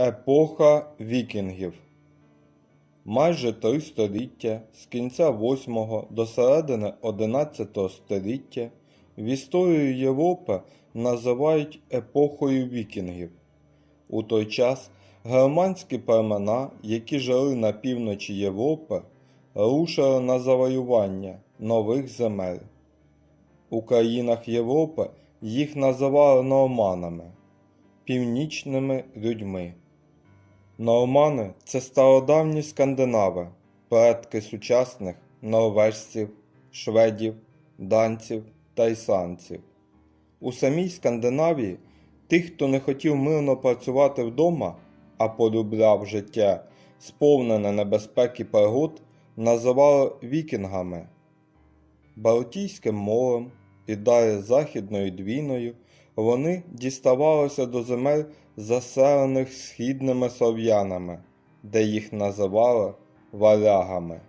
Епоха вікінгів Майже три століття з кінця 8 до середини 11 століття в історії Європи називають епохою вікінгів. У той час германські племена, які жили на півночі Європи, рушили на завоювання нових земель. У країнах Європи їх називали норманами, північними людьми. Нормани це стародавні скандинави, предки сучасних норвежців, шведів, данців та ісландців. У самій Скандинавії тих, хто не хотів мирно працювати вдома, а полюбляв життя, сповнене небезпек і пригод, називали вікінгами. Балтійським морем і далі Західною двіною вони діставалися до земель, заселених східними слов'янами, де їх називали варягами.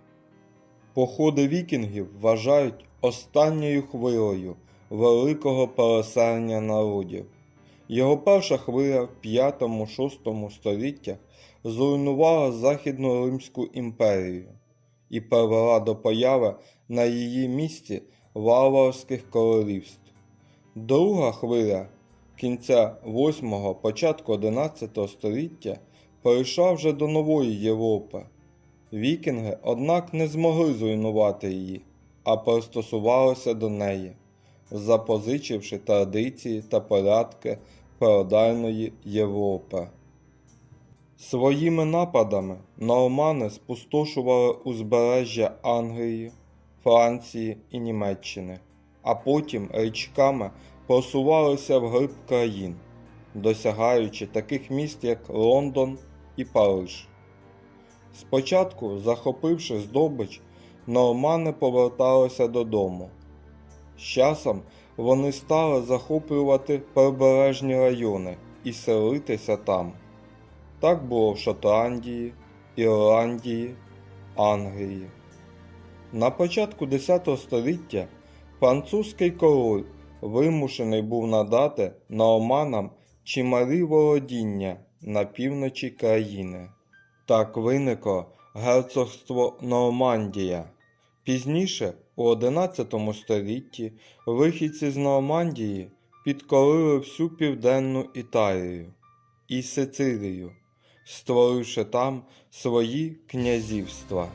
Походи вікінгів вважають останньою хвилею великого переселення народів. Його перша хвиля в 5-6 століттях зруйнувала Західну Римську імперію і привела до появи на її місці варварських королівств. Друга хвиля кінця 8-го, початку 11 століття перейшла вже до нової Європи. Вікінги, однак, не змогли зруйнувати її, а пристосувалися до неї, запозичивши традиції та порядки феодальної Європи. Своїми нападами нормани спустошували узбережжя Англії, Франції і Німеччини, а потім річками просувалися вглиб країн, досягаючи таких міст, як Лондон і Париж. Спочатку, захопивши здобич, нормани поверталися додому. З часом вони стали захоплювати прибережні райони і селитися там. Так було в Шотландії, Ірландії, Англії. На початку X століття французький король вимушений був надати норманам чималі володіння на півночі країни. Так виникло герцогство Нормандія. Пізніше, у XI столітті, вихідці з Нормандії підкорили всю південну Італію і Сицилію, створивши там свої князівства.